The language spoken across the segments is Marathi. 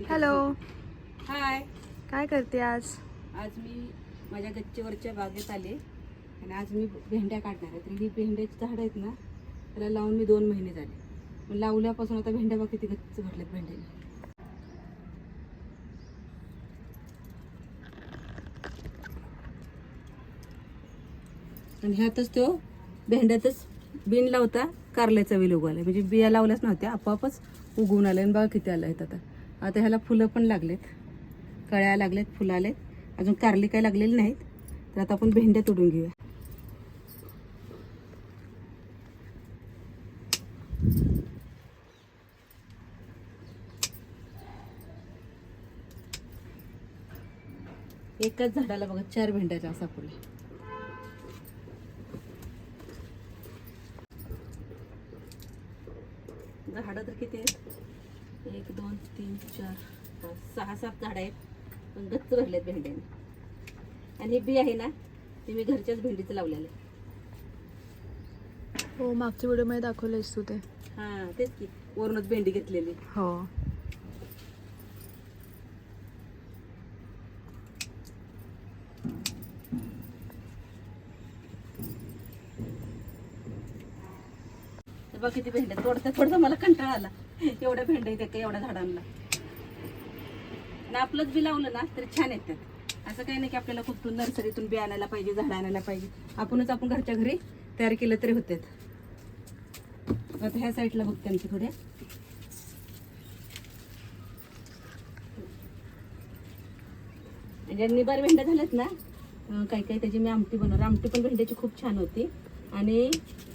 हॅलो. हाय. काय करते आज? आज मी माझ्या गच्चीवरच्या बागेत आले. आणि आज मी भेंड्या काढणार आहे. तर ही भेंड्याची झाडं आहेत ना त्याला लावून मी दोन महिने झाले. मग लावल्यापासून आता भेंड्या बघ किती गच्च भरलेत भेंड्याने आणि ह्यातच तो भेंड्यातच बिन लावता कारल्याचा वेल उगवलाय म्हणजे बिया लावल्याच नव्हत्या आपोआपच उगवून आल्या आणि बघा किती आलं आहेत आता. आता ह्याला फुलं पण लागलेत. कळ्या लागलेत फुलं आलेत. अजून कारली काही लागलेली नाहीत. तर आता आपण भेंड्या तोडून घेऊया. एकाच झाडाला बघा चार भेंड्याच्या असा फुलं झाडं तर किती आहेत? एक दोन तीन चार पाच सहा सात झाडं आहेत. पण गच्च भरलेत भेंड्याने. आणि बी आहे ना ते मी घरच्याच भेंडीचं लावलेलं आहे. हो मागच्या व्हिडिओमध्ये दाखवलेस तू ते. हां तेच की. वरूनच भेंडी घेतलेली. हो. बघ किती भेंड्या तोडता तोडता मला कंटाळा आला. एवढ्या भेंड्या येते का एवढ्या झाडांना ना आपलंच बी लावलं ना तरी छान येतात. असं काही नाही की आपल्याला कुठून नर्सरीतून बी आणायला पाहिजे झाडं आणायला पाहिजे. आपणच आपण घरच्या घरी तयार केलं तरी होतात. आता ह्या साईडला बघते आमची थोड्या ज्यांनी निबार भेंड्या झाल्यात ना काही काही त्याची मी आमटी बनवणार आमटी पण भेंड्याची खूप छान होती. आणि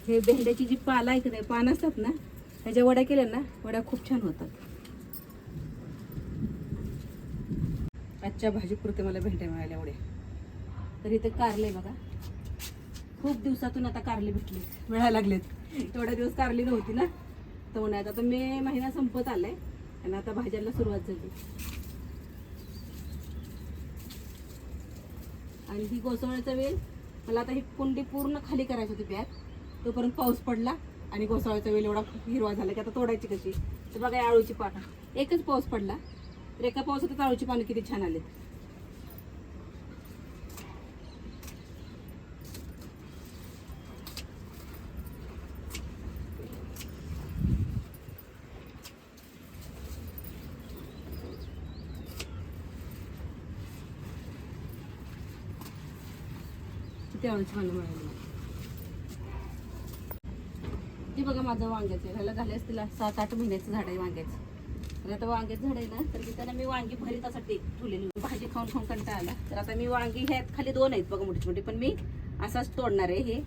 हे भेंड्याची जी पाला आहे की नाही पान असतात ना त्याच्या वड्या केल्या ना वड्या खूप छान होतात. आजच्या भाजीपुरते मला भेंड्या मिळाल्या एवढ्या तर इथं कारले बघा. खूप दिवसातून आता कारले भेटले मिळायला लागलेत. थोड्या दिवस कारली नव्हती ना. तर उन्हाळ्यात आता मे महिना संपत आलाय आणि आता भाज्यांना सुरुवात झाली. आणि ही घोसावळ्याचा वेल मला आता ही कुंडी पूर्ण खाली करायची होती बॅग. तोपर्यंत पाऊस पडला आणि घोसाळ्याचा वेल एवढा हिरवा झाला की आता तोडायची कशी. तर बघा आळूची पानं. एकच पाऊस पडला. तर एका पावसातच आळूची पानं किती छान आलेत. किती मला मिळाली. ती बघा माझं वांग्याचं. ह्याला झाले असतील सात आठ महिन्याचं झाड आहे वांग्याचं. तर आता वांग्याचं झाड आहे ना तर मी त्याला मी वांगी भरितासाठी ठेवलेली भाजी खाऊन खाऊन कंटाळा आला. तर आता मी वांगी ह्यात खाली दोन आहेत बघा मोठी मोठी पण मी असाच तोडणार आहे हे.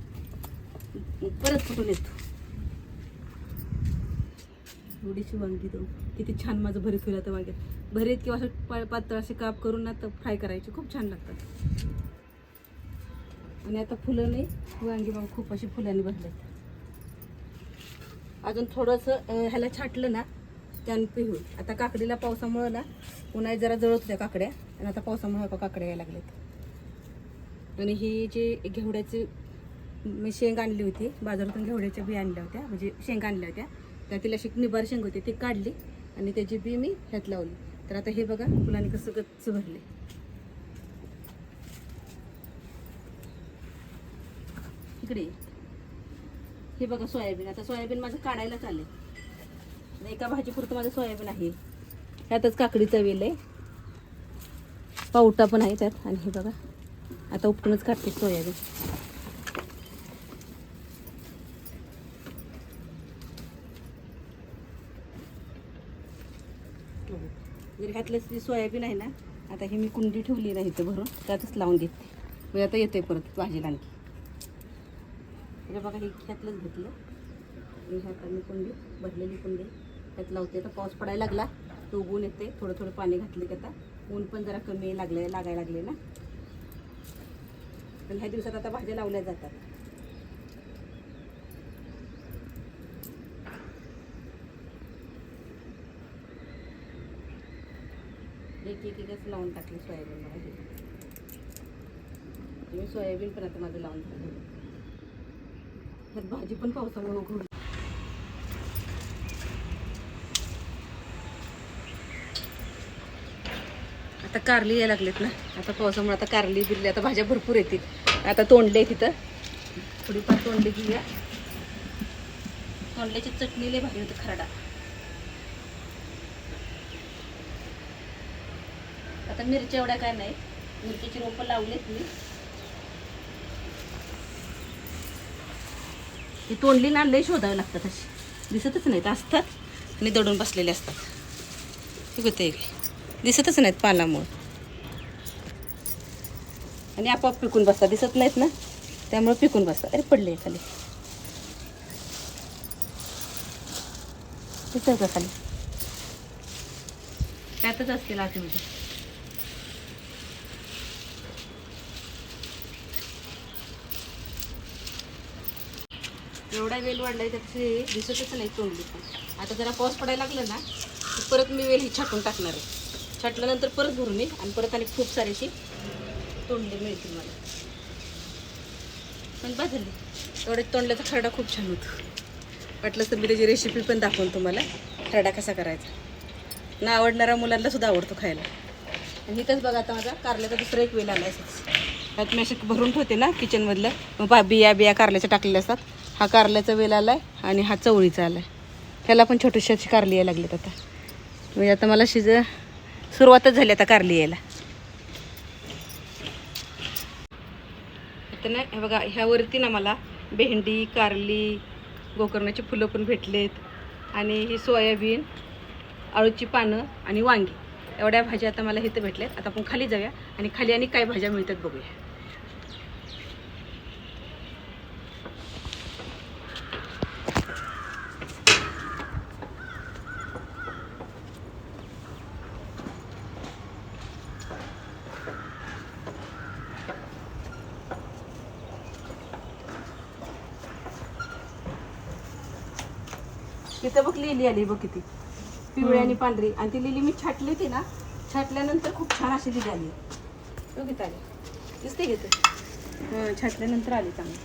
परत फुटून येतो? थोडीशी वांगी दोन किती छान माझं भरीत होईल आता वांग्यात भरीत किंवा असं पातळ असे काप करून ना तर फ्राय करायचे. खूप छान लागतात. आणि आता फुलं नाही. वांगी बघा खूप अशी फुलांनी भरलेत. अजून थोडंसं ह्याला छाटलं ना त्यानं होईल आता काकडीला पावसामुळं ना उन्हाळ्यात जरा जळत होत्या काकड्या आणि आता पावसामुळे काकड्या यायला लागल्यात आणि ही जी घेवड्याची मी शेंग आणली होती बाजारातून घेवड्याच्या बी आणल्या होत्या म्हणजे शेंग आणल्या होत्या. त्या तिला अशी निबार शेंग होती ती काढली आणि त्याची बी मी ह्यात लावली. तर आता हे बघा फुलांनी कसं गच्च भरले. इकडे हे बघा सोयाबीन आता सोयाबीन माझं काढायला चालले एका भाजीपुरतं माझं सोयाबीन आहे. ह्यातच काकडीचा वेल आहे. पावटा पण आहे त्यात. आणि हे बघा आता उपटूनच काढते सोयाबीन. जर ह्यातलं जी सोयाबीन आहे ना आता हे मी कुंडी ठेवली नाही इथं भरून त्यातच लावून घेते. मग आता येते परत भाजीला आणखी. म्हणजे बघा हे ह्यातलंच घेतलं. आणि ह्यात आम्ही कुंडी भरलेली कुंडी. त्यात लावते. आता पाऊस पडायला लागला तो उगवून येते. थोडं थोडं पाणी घातलं की आता ऊन पण जरा कमी लागले लागायला लागले ना. पण ह्या दिवसात आता भाज्या लावल्या जातात. एक एक एकच लावून टाकले सोयाबीन मला हे. मी सोयाबीन पण आता माझं लावून टाकलं. लागत भाजी पण पावसामुळे उघडली आता कारली यायला लागलेत ना. आता पावसामुळे आता कारली बिरली आता भाज्या भरपूर येतील. आता तोंडले तिथं थोडीफार तोंडली घेऊया. तोंडल्याची चटणी लय भारी होती खरडा. आता मिरच्या एवढ्या काय नाही मिरच्याची रोपं लावलीत मी. ही तोंडली ना लय शोधावी लागतात अशी. दिसतच नाहीत असतात आणि दडून बसलेले असतात. हे दिसतच नाहीत पानामुळं. आणि आपोआप पिकून बसतात. दिसत नाहीत ना? त्यामुळे पिकून बसतात. अरे पडले खाली. दिसत का खाली? त्यातच असतील आतमध्ये. एवढा वेल वाढलाय त्याचे दिसतच नाही तोंडली पण. आता जरा पाऊस पडायला लागला ना की परत मी वेल ही छाटून टाकणार आहे. छाटल्यानंतर परत भरून येईल आणि परत आणि खूप सारीशी तोंडली मिळतील मला. पण बाजली एवढे तोंडल्याचा खरडा खूप छान होतो. वाटलंच तर मी त्याची रेसिपी पण दाखवून तुम्हाला. खरडा कसा करायचा? ना आवडणाऱ्या मुलांना सुद्धा आवडतो खायला. आणि इथंच बघा आता माझा कारल्याचा दुसरा एक वेल आला असंच त्यात मी असे भरून ठेवते ना किचनमधलं मग बा बिया बिया कारल्याच्या टाकलेल्या असतात. हा कारल्याचा वेल आला आहे आणि हा चवळीचा आला आहे ह्याला पण छोटीशी अशी कारली यायला लागलीत आता. म्हणजे आता मला शिज सुरुवातच झाली आता कारली यायला. आता ना हे बघा ह्यावरती ना मला भेंडी कारली गोकर्णाची फुलं पण भेटलेत आणि ही सोयाबीन आळूची पानं आणि वांगी. एवढ्या भाज्या आता मला इथं भेटल्यात. आता आपण खाली जाऊया आणि खाली आणि काय भाज्या मिळतात बघूया. तिथं बघ लिहिली आली बघ किती. पिवळी आणि पांढरी. आणि ती लिहिली मी छाटली होती ना छाटल्यानंतर खूप छान अशी लिहिली आली. बघ इथं आली. दिसते घेते छाटल्यानंतर आली चांगली.